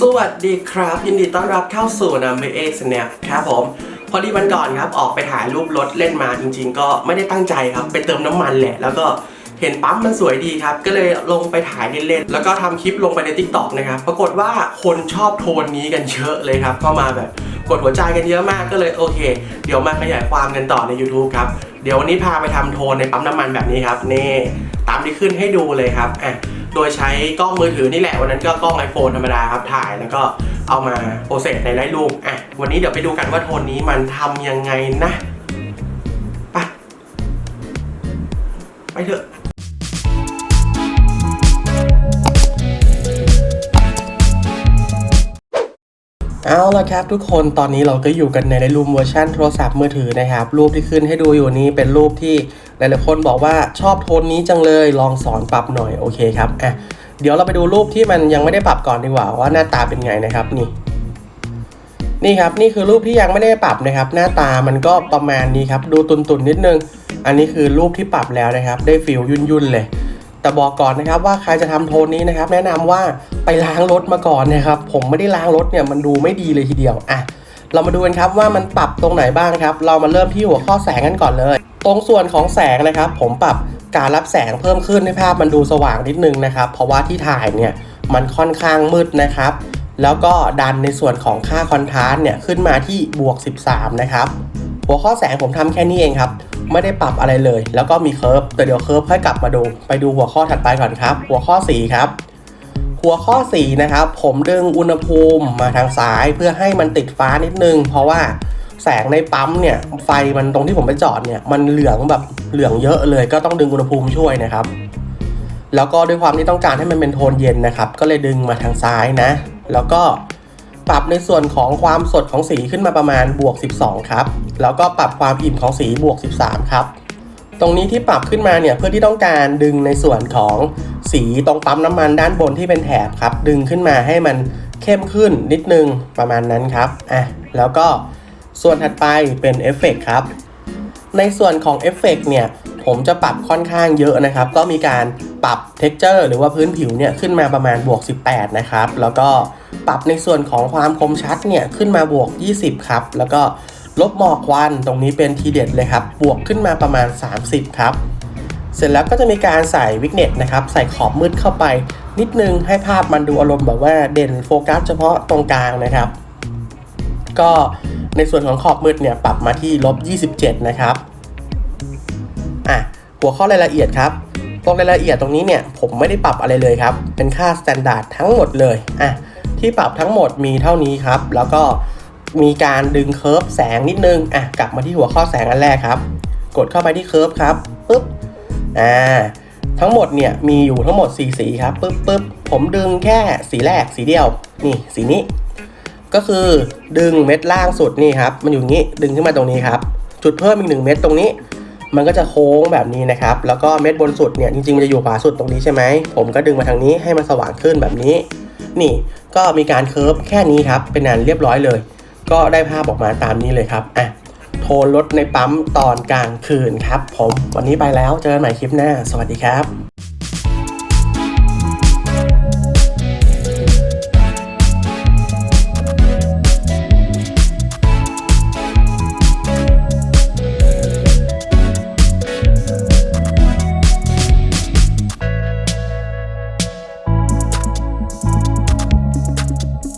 สวัสดีครับ ยินดีต้อนรับเข้าสู่นำเอสเนครับผมพอดีวันก่อนครับออกไปถ่ายรูปรถเล่นมาจริง ๆ ก็ไม่ได้ตั้งใจครับไปเติมน้ำมันแหละ แล้วก็เห็นปั๊มมันสวยดีครับ ก็เลยลงไปถ่ายเล่นๆแล้วก็ทำคลิปลงไปใน t ิ k t o k นะครับปรากฏว่าคนชอบโทนนี้กันเยอะเลยครับ ก็มาแบบกดหัวใจกันเยอะมากก็เลยโอเค เดี๋ยวมาขยายความกันต่อใน YouTube ครับ เดี๋ยววันนี้พาไปทำโทนในปั๊มน้ำมันแบบนี้ครับนี่ตามที่ขึ้นให้ดูเลยครับอะโดยใช้กล้องมือถือนี่แหละวันนั้นก็กล้อง iPhone ธรรมดาครับถ่ายแล้วก็เอามาโปรเซสในไลท์รูมอะวันนี้เดี๋ยวไปดูกันว่าโทนนี้มันทำยังไงนะ ไปไปเถอะ เอาละครับทุกคนตอนนี้เราก็อยู่กันในรูมเวอร์ชันโทรศัพท์มือถือนะครับ รูปที่ขึ้นให้ดูอยู่นี้เป็นรูปที่หลายๆคนบอกว่าชอบโทนนี้จังเลยลองสอนปรับหน่อยโอเคครับอะเดี๋ยวเราไปดูรูปที่มันยังไม่ได้ปรับก่อนดีกว่าว่าหน้าตาเป็นไงนะครับนี่ นี่ครับนี่คือรูปที่ยังไม่ได้ปรับนะครับ หน้าตามันก็ประมาณนี้ครับดูตุนๆนิดนึง อันนี้คือรูปที่ปรับแล้วนะครับ ได้ฟิลยุ่นๆเลย แต่บอกก่อนนะครับว่าใครจะทำโทนนี้นะครับ แนะนำว่าไปล้างรถมาก่อนนะครับ ผมไม่ได้ล้างรถเนี่ยมันดูไม่ดีเลยทีเดียวอะเรามาดูกันครับว่ามันปรับตรงไหนบ้างครับ เรามาเริ่มที่หัวข้อแสงกันก่อนเลย ตรงส่วนของแสงนะครับ ผมปรับการรับแสงเพิ่มขึ้นให้ภาพมันดูสว่างนิดนึงนะครับ เพราะว่าที่ถ่ายเนี่ยมันค่อนข้างมืดนะครับ แล้วก็ดันในส่วนของค่าคอนทราสต์เนี่ยขึ้นมาที่บวก 13 นะครับ หัวข้อแสงผมทำแค่นี้เองครับ ไม่ได้ปรับอะไรเลย แล้วก็มีเคิร์ฟแต่เดี๋ยวเคิร์ฟค่อยกลับมาดู ไปดูหัวข้อถัดไปก่อนครับ หัวข้อสีครับ หัวข้อสีนะครับ ผมดึงอุณหภูมิมาทางซ้ายเพื่อให้มันติดฟ้านิดนึง เพราะว่าแสงในปั๊มเนี่ยไฟมันตรงที่ผมไปจอดเนี่ยมันเหลืองแบบเหลืองเยอะเลยก็ต้องดึงอุณหภูมิช่วยนะครับ แล้วก็ด้วยความที่ต้องการให้มันเป็นโทนเย็นนะครับ ก็เลยดึงมาทางซ้ายนะ แล้วก็ ปรับในส่วนของความสดของสีขึ้นมาประมาณบวก 12 ครับ แล้วก็ปรับความอิ่มของสีบวก 13 ครับ ตรงนี้ที่ปรับขึ้นมาเนี่ยเพื่อที่ต้องการดึงในส่วนของสีตรงปั๊มน้ำมันด้านบนที่เป็นแถบครับ ดึงขึ้นมาให้มันเข้มขึ้นนิดนึงประมาณนั้นครับอะแล้วก็ส่วนถัดไปเป็นเอฟเฟกต์ครับ ในส่วนของเอฟเฟกต์เนี่ยผมจะปรับค่อนข้างเยอะนะครับ ก็มีการ ปรับ texture หรือว่าพื้นผิวเนี่ยขึ้นมาประมาณบวก 18 นะครับ แล้วก็ปรับในส่วนของความคมชัดเนี่ยขึ้นมาบวก 20 ครับ แล้วก็ลบหมอกควันตรงนี้เป็นทีเด็ดเลยครับ บวกขึ้นมาประมาณ 30 ครับ เสร็จแล้วก็จะมีการใส่วิกเน็ตนะครับ ใส่ขอบมืดเข้าไปนิดนึงให้ภาพมันดูอารมณ์แบบว่าเด่นโฟกัสเฉพาะตรงกลางนะครับ ก็ในส่วนของขอบมืดเนี่ยปรับมาที่ลบ 27 นะครับ อะ หัวข้อรายละเอียดครับ ตรงรายละเอียดตรงนี้เนี่ยผมไม่ได้ปรับอะไรเลยครับ เป็นค่าสแตนดาร์ดทั้งหมดเลยอะที่ปรับทั้งหมดมีเท่านี้ครับ แล้วก็มีการดึงเคิร์ฟแสงนิดนึงอะกลับมาที่หัวข้อแสงอันแรกครับ กดเข้าไปที่เคิร์ฟครับปุ๊บอ่าทั้งหมดเนี่ยมีอยู่ทั้งหมด 4 สีครับปุ๊บปุ๊บผมดึงแค่สีแรกสีเดียวนี่สีนี้ ก็คือดึงเม็ดล่างสุดนี่ครับ มันอยู่อย่างนี้ดึงขึ้นมาตรงนี้ครับ จุดเพิ่มอีกหนึ่งเม็ดตรงนี้ มันก็จะโค้งแบบนี้นะครับ แล้วก็เม็ดบนสุดเนี่ยจริงๆมันจะอยู่ขวาสุดตรงนี้ใช่ไหม ผมก็ดึงมาทางนี้ให้มันสว่างขึ้นแบบนี้ นี่ก็มีการเคิร์ฟแค่นี้ครับ เป็นงานเรียบร้อยเลย ก็ได้ภาพออกมาตามนี้เลยครับ อะ โทนรถในปั๊มตอนกลางคืนครับ ผม วันนี้ไปแล้ว เจอกันใหม่คลิปหน้า สวัสดีครับ